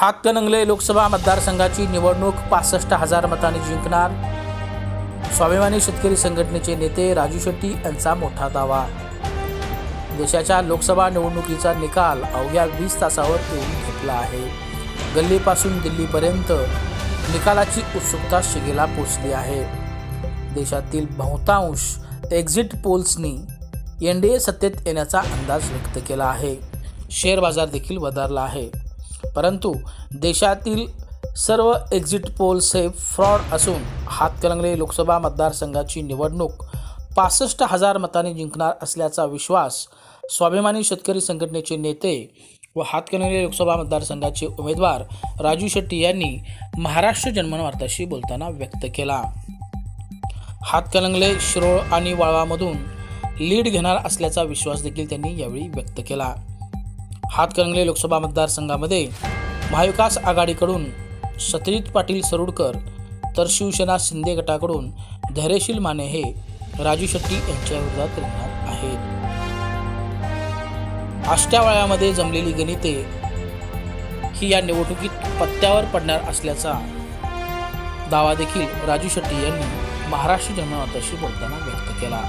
हातकणंगले लोकसभा मतदारसंघाची निवडणूक पासष्ट हजार मतांनी जिंकणार. स्वाभिमानी शेतकरी संघटनेचे नेते राजू शेट्टी यांचा मोठा दावा. देशाच्या लोकसभा निवडणुकीचा निकाल अवघ्या वीस तासावर येऊन घेतला आहे. गल्लीपासून दिल्लीपर्यंत निकालाची उत्सुकता शिगेला पोचली आहे. देशातील बहुतांश एक्झिट पोल्सनी एन डी ए सत्तेत येण्याचा अंदाज व्यक्त केला आहे. शेअर बाजार देखील वधारला आहे. परंतु देशातील सर्व एक्झिट पोल्स हे फ्रॉड असून हातकलंगले लोकसभा मतदारसंघाची निवडणूक पासष्ट हजार मतांनी जिंकणार असल्याचा विश्वास स्वाभिमानी शेतकरी संघटनेचे नेते व हातकणंगले लोकसभा मतदारसंघाचे उमेदवार राजू शेट्टी यांनी महाराष्ट्र जन्मवार्ताशी बोलताना व्यक्त केला. हातकणंगले शिरोळ आणि वाळवामधून लीड घेणार असल्याचा विश्वास देखील त्यांनी यावेळी व्यक्त केला. हातकणंगले लोकसभा मतदारसंघामध्ये महाविकास आघाडीकडून सत्यजित पाटील सरुडकर तर शिवसेना शिंदे गटाकडून धैर्यशील माने हे राजू शेट्टी यांच्या विरोधात रिंगणात आहेत. आष्ट्यावाळ्यामध्ये जमलेली गणिते ही या निवडणुकीत पत्त्यावर पडणार असल्याचा दावा देखील राजू शेट्टी यांनी महाराष्ट्र जनमाताशी बोलताना व्यक्त केला.